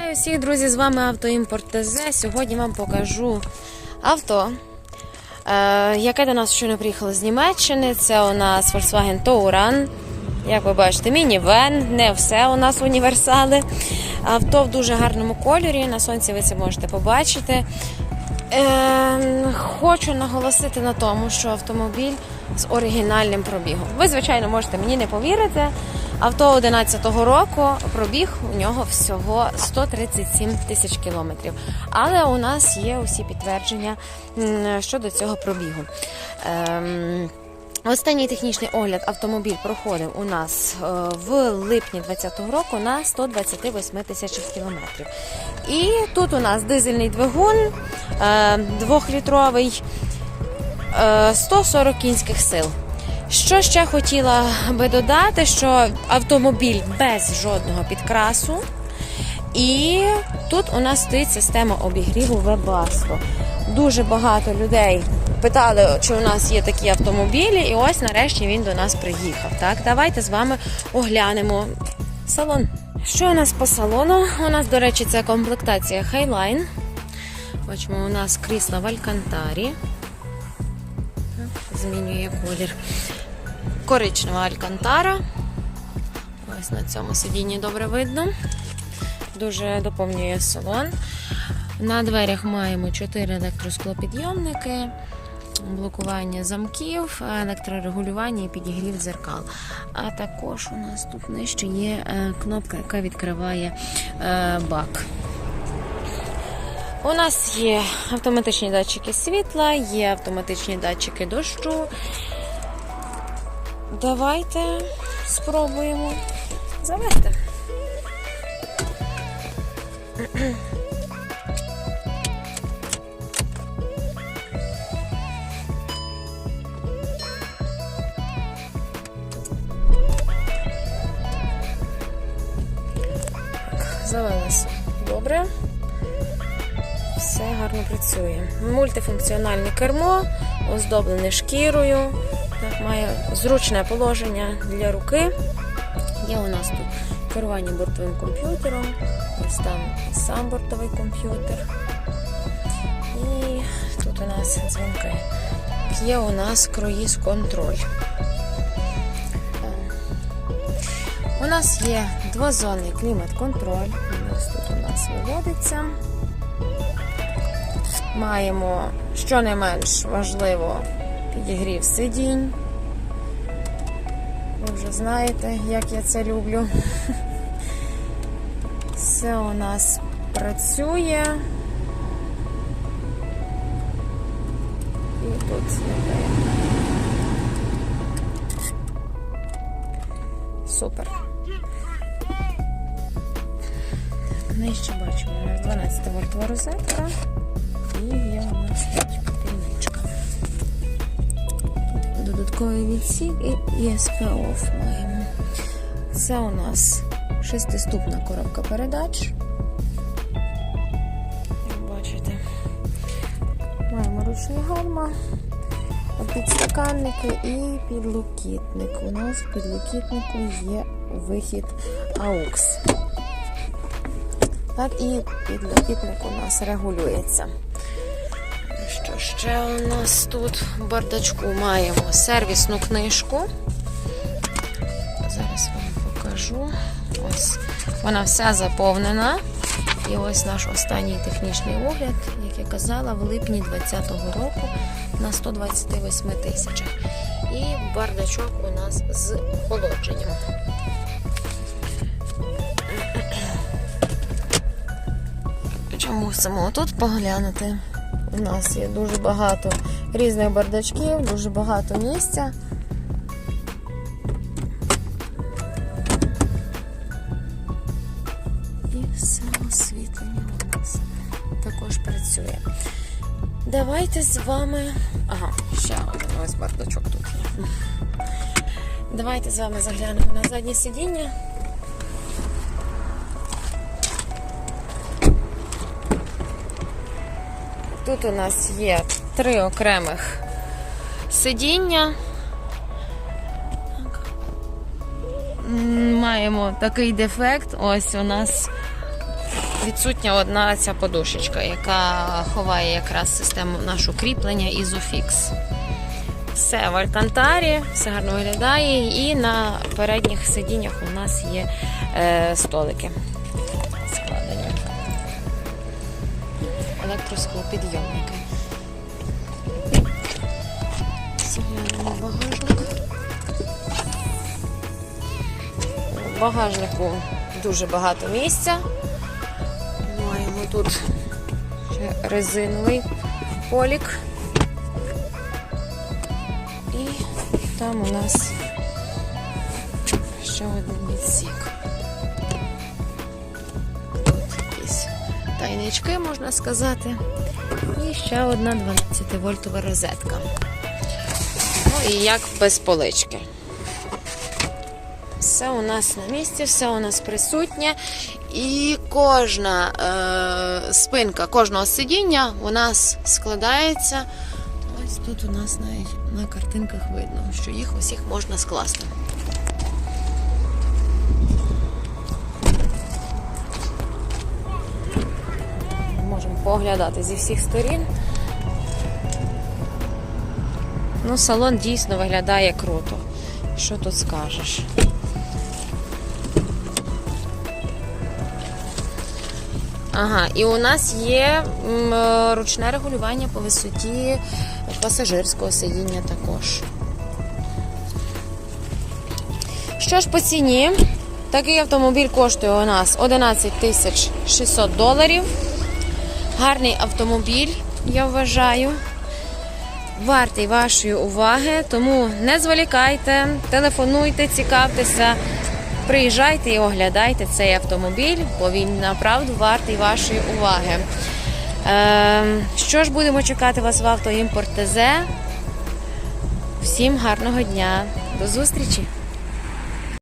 Вітаю всіх, друзі! З вами Автоімпорт ТЗ. Сьогодні вам покажу авто, е, яке до нас щойно приїхало з Німеччини. Це у нас Volkswagen Touran. Як ви бачите, мінівен, не все у нас універсали. Авто в дуже гарному кольорі. На сонці ви це можете побачити. Е, хочу наголосити на тому, що автомобіль з оригінальним пробігом. Ви, звичайно, можете мені не повірити. Авто 11-го року пробіг у нього всього 137 тисяч кілометрів. Але у нас є усі підтвердження щодо цього пробігу. Ем, Останній технічний огляд автомобіль проходив у нас е, в липні 2020 року на 128 тисячах кілометрів. І тут у нас дизельний двигун е, двохлітровий, е, 140 кінських сил. Що ще хотіла би додати, що автомобіль без жодного підкрасу. І тут у нас стоїть система обігріву Webasto. Дуже багато людей питали, чи у нас є такі автомобілі, і ось нарешті він до нас приїхав. Так, давайте з вами оглянемо салон. Що у нас по салону? У нас, до речі, це комплектація Highline. Бачимо, у нас крісла в Алькантарі. Змінює колір. Коричнева Алькантара. Ось на цьому сидінні добре видно. Дуже доповнює салон. На дверях маємо 4 електросклопідйомники, блокування замків, електрорегулювання і підігрів дзеркал. А також у нас тут нижче є е, кнопка, яка відкриває е, бак. У нас є автоматичні датчики світла, є автоматичні датчики дощу. Давайте спробуємо завести. Завелися. Добре. Все гарно працює. Мультифункціональне кермо, оздоблене шкірою. Так, має зручне положення для руки. Є у нас тут керування бортовим комп'ютером. Ось там сам бортовий комп'ютер. І тут у нас дзвінки. Є у нас круїз контроль. У нас є двозонний клімат-контроль. Ось тут у нас виводиться. Маємо, що не менш важливо, підігрів сидінь. Ви вже знаєте, як я це люблю. Все у нас працює. І тут. Супер. Нижче бачимо, у нас 12 вольтова розетка і є у нас Додатковий відсік і ESP OFF маємо. Це у нас шестиступна коробка передач. Як бачите, маємо ручний гальма, підстаканники і підлокітник. У нас в підлокітнику є вихід AUX. Так, і підлокітник у нас регулюється. Ще у нас тут бардачку маємо сервісну книжку. Зараз вам покажу. Ось вона вся заповнена. І ось наш останній технічний огляд, як я казала, в липні 2020 року на 128 тисячах. І бардачок у нас з охолодженням. Що мусимо тут поглянути? У нас є дуже багато різних бардачків, дуже багато місця. І все освітлення у нас також працює. Давайте з вами. Ага, ще один ось бардачок тут є. Давайте з вами заглянемо на заднє сидіння. Тут у нас є три окремих сидіння. Маємо такий дефект. Ось у нас відсутня одна ця подушечка, яка ховає якраз систему нашу кріплення Isofix. Все в алькантарі, все гарно виглядає, і на передніх сидіннях у нас є е, столики Електросклопідйомники. В багажник. У багажнику дуже багато місця. Маємо тут ще резиновий полік. І там у нас ще один відсік. Тайнички, можна сказати. І ще одна 12-вольтова розетка. Ну і як без полички. Все у нас на місці, все у нас присутнє. І кожна е, спинка кожного сидіння у нас складається. Ось тут у нас навіть на картинках видно, що їх усіх можна скласти. Можемо поглядати зі всіх сторін. Ну, салон дійсно виглядає круто. Що тут скажеш? Ага, і у нас є ручне регулювання по висоті пасажирського сидіння також. Що ж по ціні? Такий автомобіль коштує у нас 11 тисяч 600 доларів. Гарний автомобіль, я вважаю. Вартий вашої уваги, тому не зволікайте, телефонуйте, цікавтеся, приїжджайте і оглядайте цей автомобіль, бо він направду вартий вашої уваги. Е, що ж будемо чекати вас в автоімпорт ТЗ? Всім гарного дня, до зустрічі!